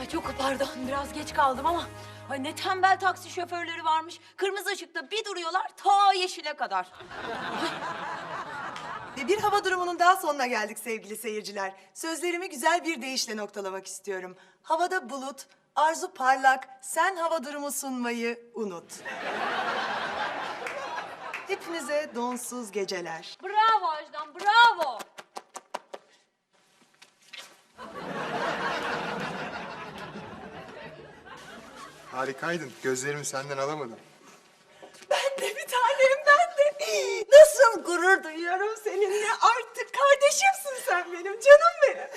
Ay çok pardon biraz geç kaldım ama ay ne tembel taksi şoförleri varmış. Kırmızı ışıkta bir duruyorlar ta yeşile kadar. Ve bir hava durumunun daha sonuna geldik sevgili seyirciler. Sözlerimi güzel bir deyişle noktalamak istiyorum. Havada bulut, arzu parlak, sen hava durumu sunmayı unut. Hepinize donsuz geceler. Bravo Ajdan bravo. Harikaydın. Gözlerimi senden alamadım. Ben de bir tanem ben de. Nasıl gurur duyuyorum seninle. Artık kardeşimsin sen benim canım benim.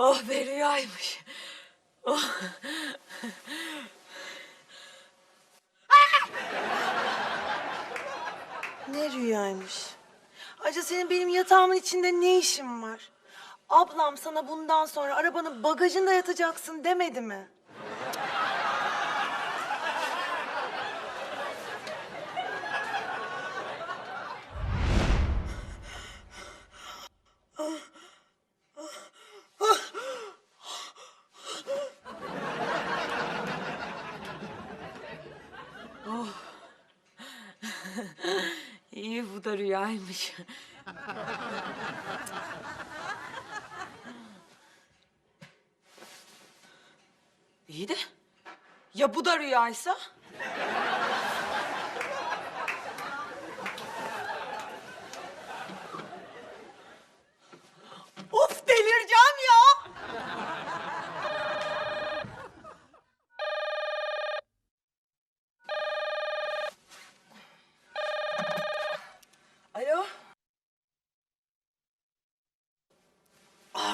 Oh be rüyaymış. Ne rüyaymış. Ayrıca senin benim yatağımın içinde ne işin var? Ablam sana bundan sonra arabanın bagajında yatacaksın demedi mi? İyi bu da rüyaymış. İyi de ya bu da rüyaysa?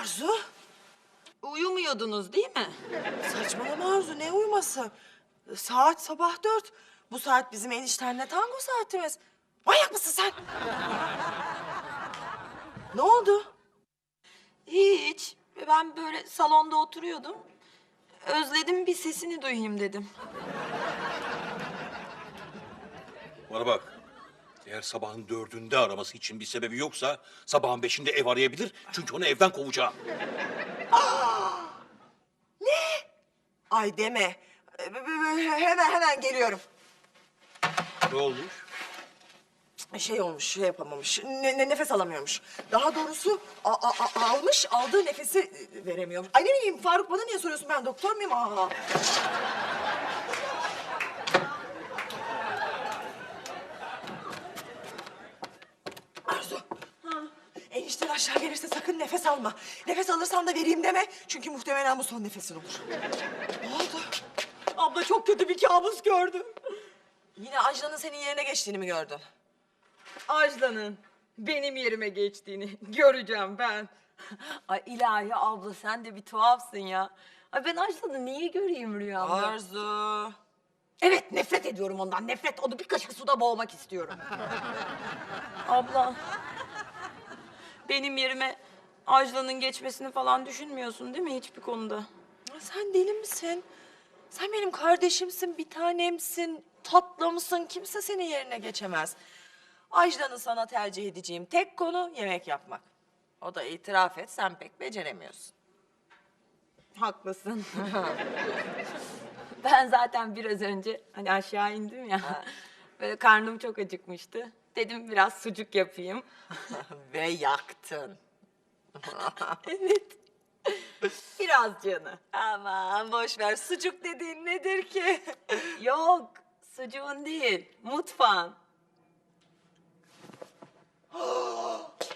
Arzu? Uyumuyordunuz değil mi? Saçmalama Arzu ne uyuması? Saat sabah dört. Bu saat bizim eniştenle tango saatimiz. Manyak mısın sen? ne oldu? Hiç. Ben böyle salonda oturuyordum. Özledim bir sesini duyayım dedim. Bana bak. Eğer sabahın dördünde araması için bir sebebi yoksa sabahın beşinde ev arayabilir. Çünkü onu evden kovacağım. Ay deme. Ee, b- b- Hemen hemen geliyorum. Ne olmuş? Şey olmuş, şey yapamamış. Ne, ne- nefes alamıyormuş. Daha doğrusu a- a- a- almış, aldığı nefesi e, veremiyor. Ay ne bileyim Faruk bana niye soruyorsun? Ben doktor muyum? Aa. Arzu. Enişten aşağı gelirse sakın nefes alma. Nefes alırsan da vereyim deme. Çünkü muhtemelen bu son nefesin olur. Ne oldu? Abla çok kötü bir kabus gördüm. Yine Ajda'nın senin yerine geçtiğini mi gördün? Ajlan'ın benim yerime geçtiğini göreceğim ben. Ay ilahi abla sen de bir tuhafsın ya. Ay ben Ajlan'ı niye göreyim rüyamda? Arzu. Evet nefret ediyorum ondan nefret. Onu bir kaşık suda boğmak istiyorum. abla benim yerime Ajlan'ın geçmesini falan düşünmüyorsun değil mi hiçbir konuda? Ya Sen deli misin? Sen benim kardeşimsin, bir tanemsin, tatlımsın. Kimse senin yerine geçemez. Ajda'nın sana tercih edeceğim tek konu yemek yapmak. O da itiraf et, sen pek beceremiyorsun. Haklısın. ben zaten biraz önce hani aşağı indim ya. Böyle karnım çok acıkmıştı. Dedim biraz sucuk yapayım. Ve yaktın. evet. Biraz canı. Aman boş ver, sucuk dediğin nedir ki? Yok, sucuğun değil, mutfağın.